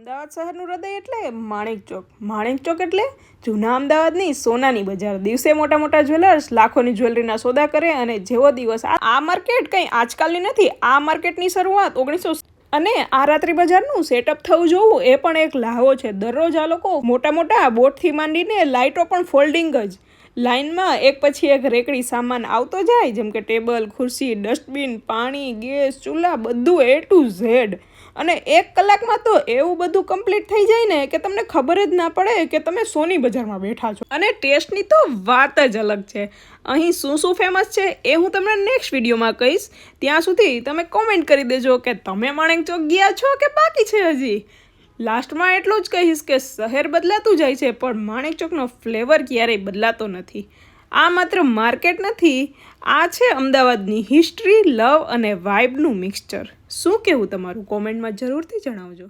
અમદાવાદ શહેરનું હૃદય એટલે માણેક ચોક. માણેક ચોક એટલે જૂના અમદાવાદની સોનાની બજાર. દિવસે મોટા મોટા જ્વેલર્સ લાખોની જ્વેલરીના સોદા કરે અને જેવો દિવસ આ માર્કેટ કંઈ આજકાલની નથી. આ માર્કેટની શરૂઆત ઓગણીસો અને આ રાત્રિ બજારનું સેટઅપ થવું જોવું એ પણ એક લાહો છે. દરરોજ આ લોકો મોટા મોટા બોટથી માંડીને લાઇટો પણ ફોલ્ડિંગ જ. લાઇનમાં એક પછી એક રેકડી સામાન આવતો જાય, જેમ કે ટેબલ, ખુરશી, ડસ્ટબિન, પાણી, ગેસ, ચૂલા, બધું એ ટુ ઝેડ અને એક કલાકમાં તો એવું બધું કમ્પ્લીટ થઈ જાય ને કે તમને ખબર જ ના પડે કે તમે સોની બજારમાં બેઠા છો. અને ટેસ્ટની તો વાત જ અલગ છે. અહીં શું શું ફેમસ છે એ હું તમને નેક્સ્ટ વિડીયોમાં કહીશ. ત્યાં સુધી તમે કોમેન્ટ કરી દેજો કે તમે માણેક ચોક ગયા છો કે બાકી છે હજી? લાસ્ટમાં એટલું જ કહીશ કે શહેર બદલાતું જાય છે, પણ માણેક ચોકનો ફ્લેવર ક્યારેય બદલાતો નથી. આ માત્ર માર્કેટ નથી, આ છે અમદાવાદની હિસ્ટ્રી લવ અને વાઇબનું મિક્સચર શું કહેવું તમારું? કોમેન્ટમાં જરૂરથી જણાવજો.